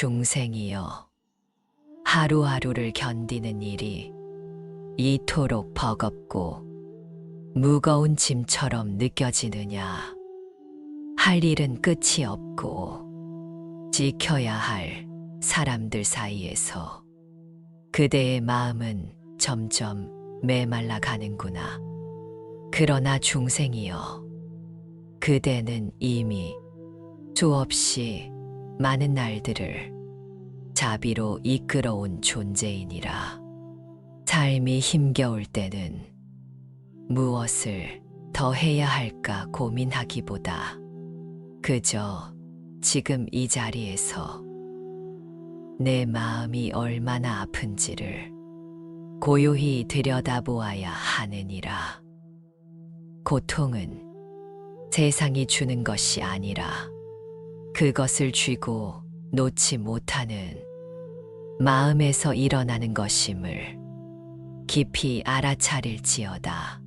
중생이여 하루하루를 견디는 일이 이토록 버겁고 무거운 짐처럼 느껴지느냐. 할 일은 끝이 없고 지켜야 할 사람들 사이에서 그대의 마음은 점점 메말라 가는구나. 그러나 중생이여, 그대는 이미 수없이 많은 날들을 자비로 이끌어온 존재이니라. 삶이 힘겨울 때는 무엇을 더 해야 할까 고민하기보다 그저 지금 이 자리에서 내 마음이 얼마나 아픈지를 고요히 들여다보아야 하느니라. 고통은 세상이 주는 것이 아니라 그것을 쥐고 놓지 못하는 마음에서 일어나는 것임을 깊이 알아차릴지어다.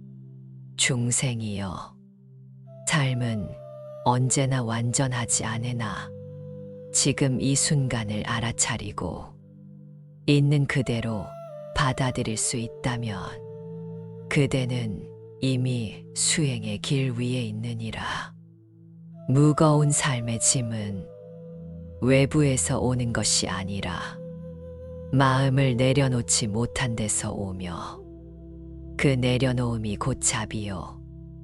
중생이여, 삶은 언제나 완전하지 않으나 지금 이 순간을 알아차리고 있는 그대로 받아들일 수 있다면 그대는 이미 수행의 길 위에 있느니라. 무거운 삶의 짐은 외부에서 오는 것이 아니라 마음을 내려놓지 못한 데서 오며 그 내려놓음이 곧 자비요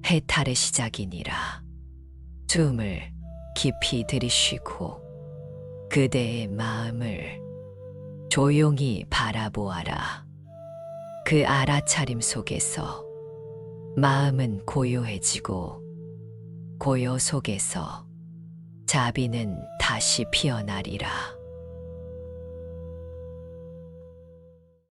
해탈의 시작이니라. 숨을 깊이 들이쉬고 그대의 마음을 조용히 바라보아라. 그 알아차림 속에서 마음은 고요해지고 고요 속에서 자비는 다시 피어나리라.